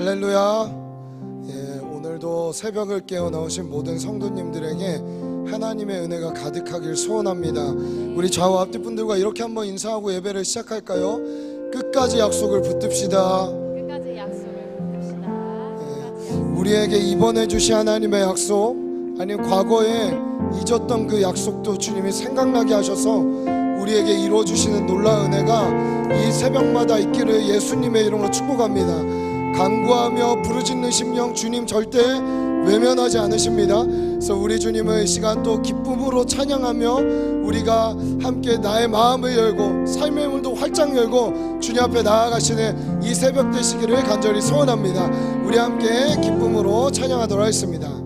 할렐루야. 예, 오늘도 새벽을 깨어 나오신 모든 성도님들에게 하나님의 은혜가 가득하길 소원합니다. 우리 좌우 앞뒤 분들과 이렇게 한번 인사하고 예배를 시작할까요? 끝까지 약속을 붙듭시다. 끝까지 약속을 붙듭시다. 약속. 우리에게 이번에 주신 하나님의 약속, 아니면 과거에 잊었던 그 약속도 주님이 생각나게 하셔서 우리에게 이루어 주시는 놀라운 은혜가 이 새벽마다 있기를 예수님의 이름으로 축복합니다. 간구하며 부르짖는 심령 주님 절대 외면하지 않으십니다. 그래서 우리 주님을 이 시간 또 기쁨으로 찬양하며 우리가 함께 나의 마음을 열고 삶의 문도 활짝 열고 주님 앞에 나아가시는 이 새벽 되시기를 간절히 소원합니다. 우리 함께 기쁨으로 찬양하도록 하겠습니다.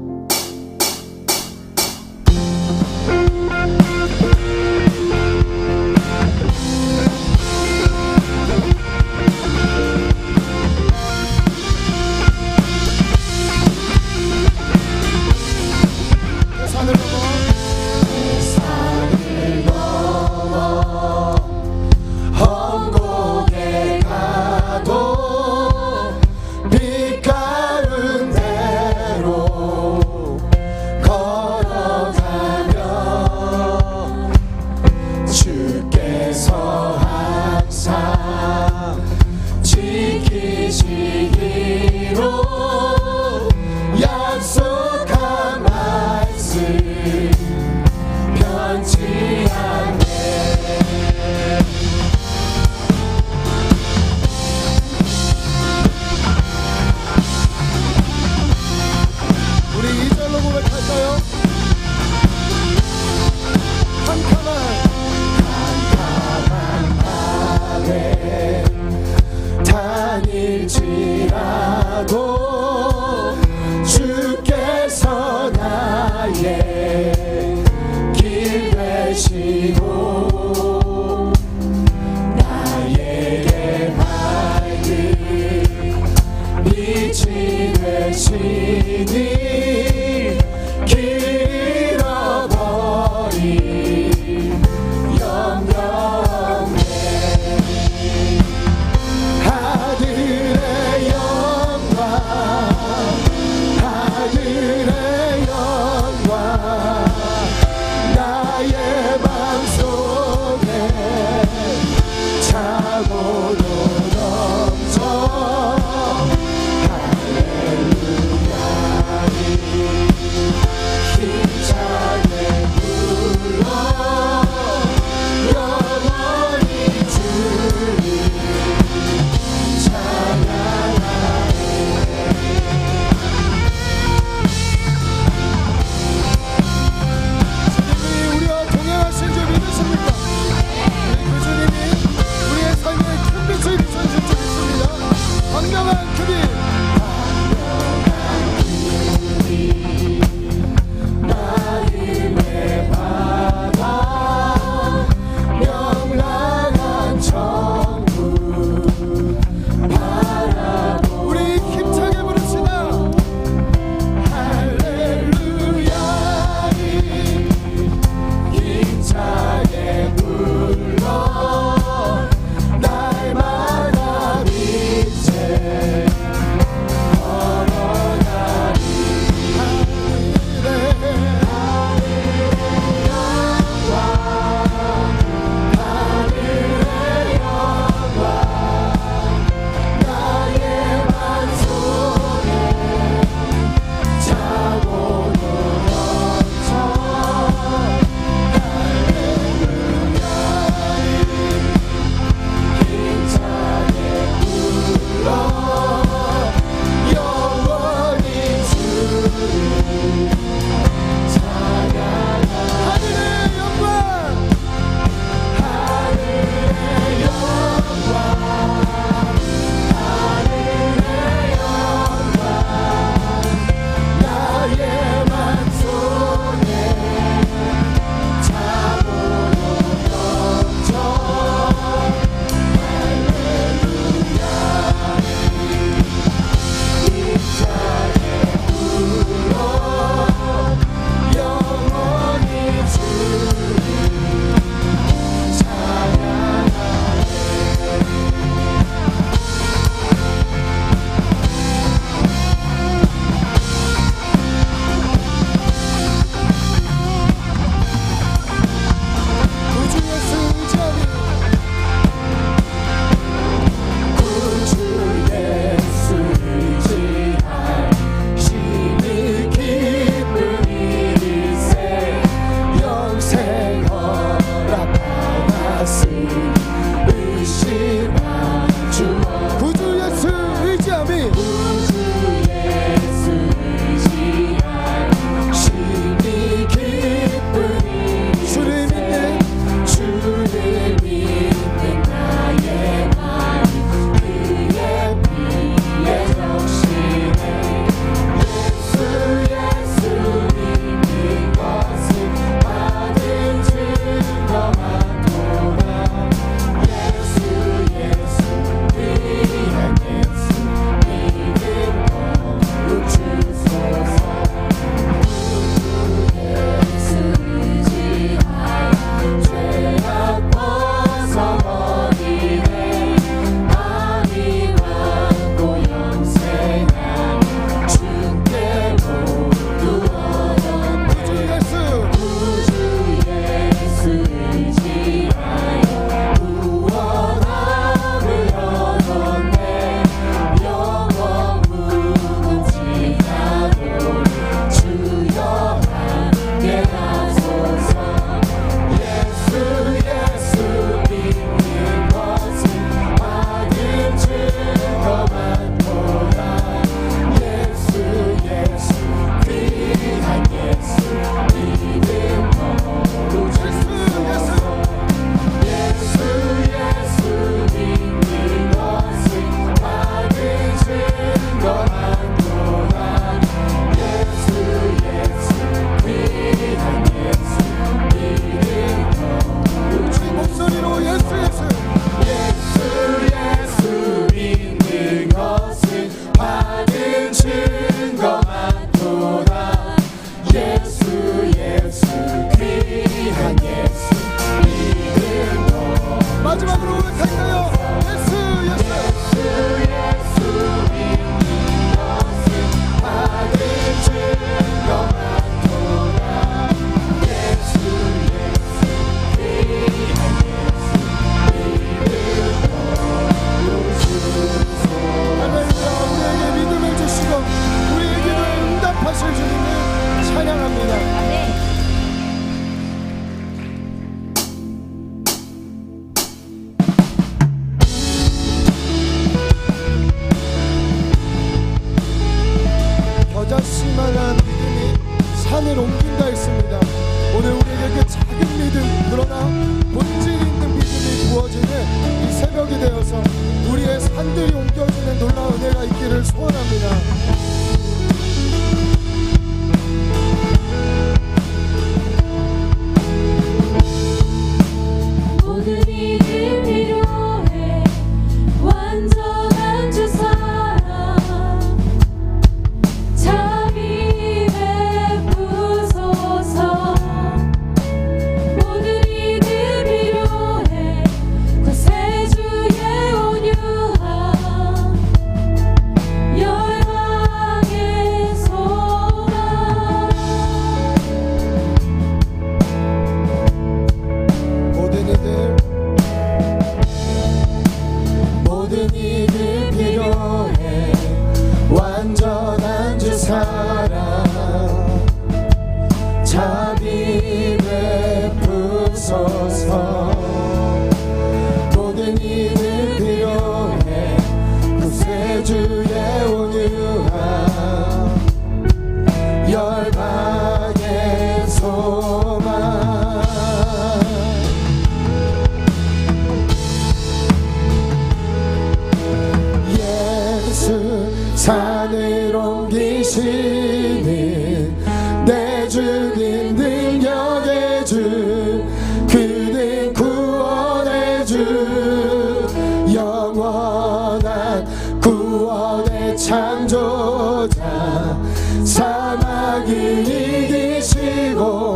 사막이 이기시고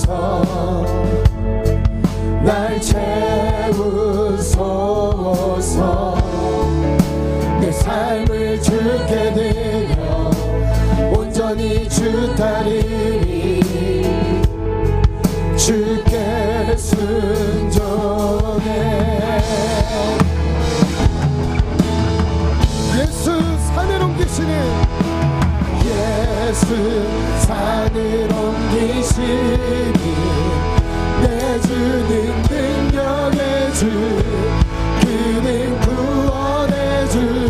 채우소서 날 채우소서. 내 삶을 주게 되려 온전히 주 따르리 주께 순종해. 예수 산을 옮기시는 예수 산을 내 주님, 능력의 주 그는 구원의 주.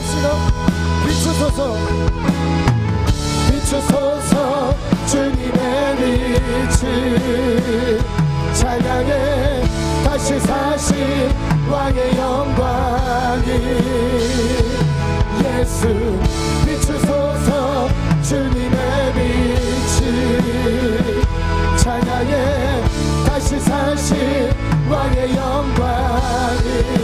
당신아 비추소서. 비추소서. 주님의 빛이 찬양에 다시 사신 왕의 영광이 예수 비추소서. 주님의 빛이 찬양에 다시 사신 왕의 영광이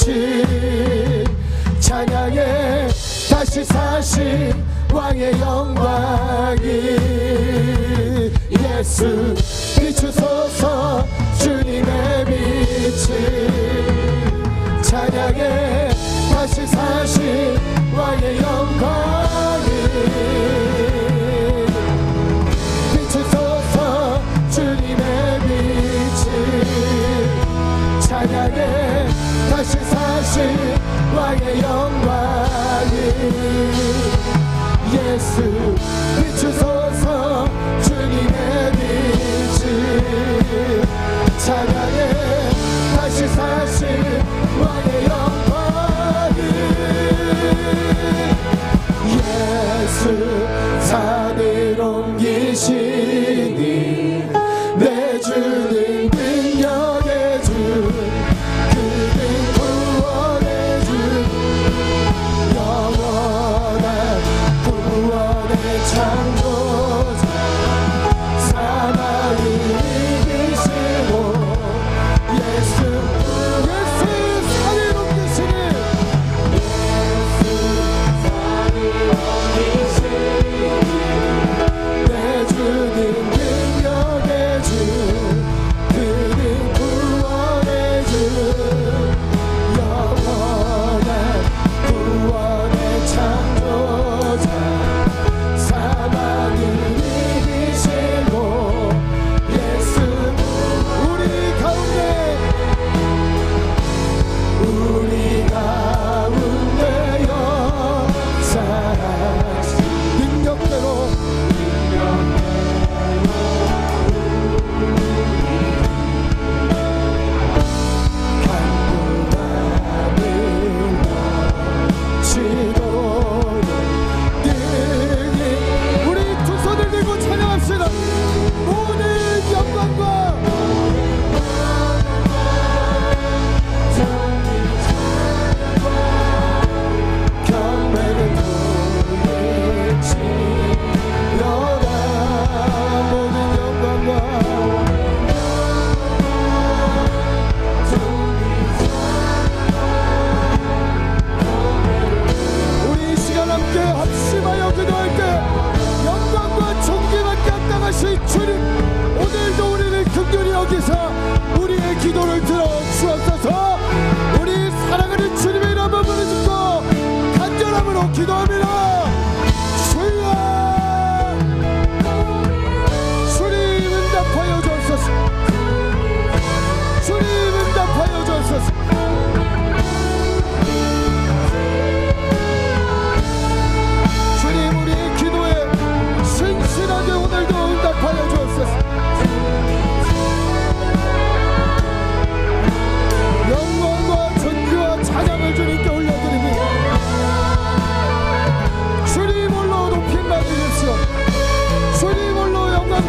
빛이 찬양에 다시 사신 왕의 영광이 예수 비추소서 주님의 빛이 찬양에 다시 사신 왕의 영광이 비추소서 주님의 빛이 찬양에 사신 왕의 영광이 예수 비추소서 주님의 빛이 찬양에 다시 사신 왕의 영광이 예수 산을 옮기시니 내 주는